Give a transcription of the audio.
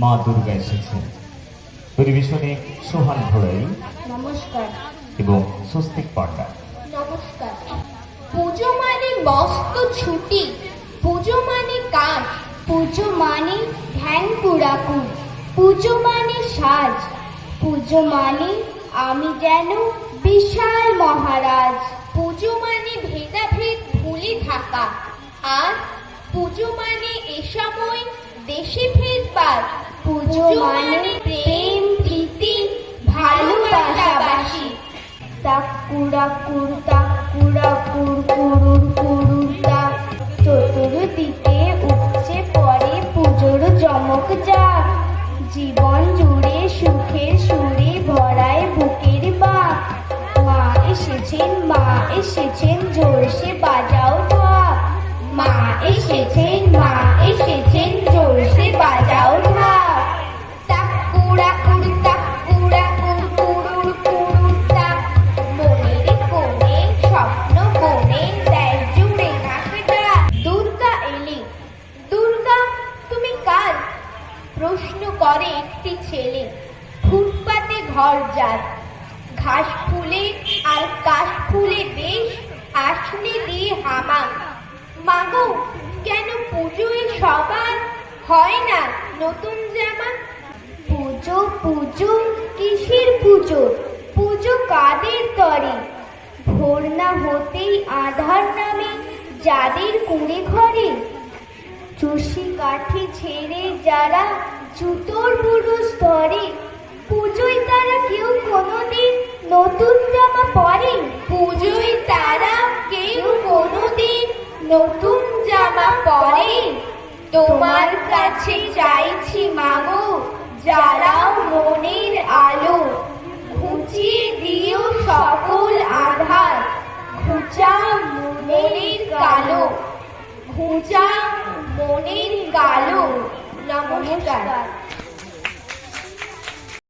মা দুর্গা এসেছেন। পরিবেশনে সোহান ঘোড়াই নমস্কার। এবং স্বস্তিক পান্ডা। নমস্কার। পুজো মানে মস্ত ছুটি। পুজো মানে কাজ। পুজো মানে ধ্যান কুড়াকুর পুজো মানে সাজ। পুজো মানে আমি যেন বিশাল মহারাজ। পুজো মানে ভেদাভেদ ভুলে থাকা। আর পুজো মানে এ সময় দেশে ভেদবাদ পুজো মানে প্রেম, প্রীতি, ভালোবাসাবাসি। তাকুড়া কুড় তাকুড়া কুড় কুড়ুর কুড়ুর তাক চতুর্দিকে উপচে পড়ে পুজোর চমক যাক। জীবন জুড়ে সুখের সুরে ভরায় বুকের বাক। মা এসেছেন মা এসেছেন জোরসে বাজাও ঢাক। মা এসেছেন মা এসেছেন জোরসে বাজাও ঢাক। প্রশ্ন করে একটি ছেলে, ফুটপাতে ঘর যার। ঘাস ফুলে আর কাশ ফুলে বেশ আসনে দিয়ে হামা মাগো, কেন পুজোয় সবার হয় না নতুন জামা? পুজো পুজো, কিসের পুজো? পুজো কাদের তরে? ভোর না হতেই আধার নামে যাদের কুড়ে ঘরে চুষি কাঠি ছেড়ে যারা জুতোর পুরুষ ধরে, পুজোয় তারা কেউ কোনোদিন নতুন জামা পরে পুজোয় তারা কেউ কোনোদিন নতুন জামা পরে তোমার কাছে চাইছি মাগো যারাও মনের আলো। ঘুচিয়ে দিও সকল আধার। ঘুচা মনের কালো। ঘুচা মনের কালো নমস্কার।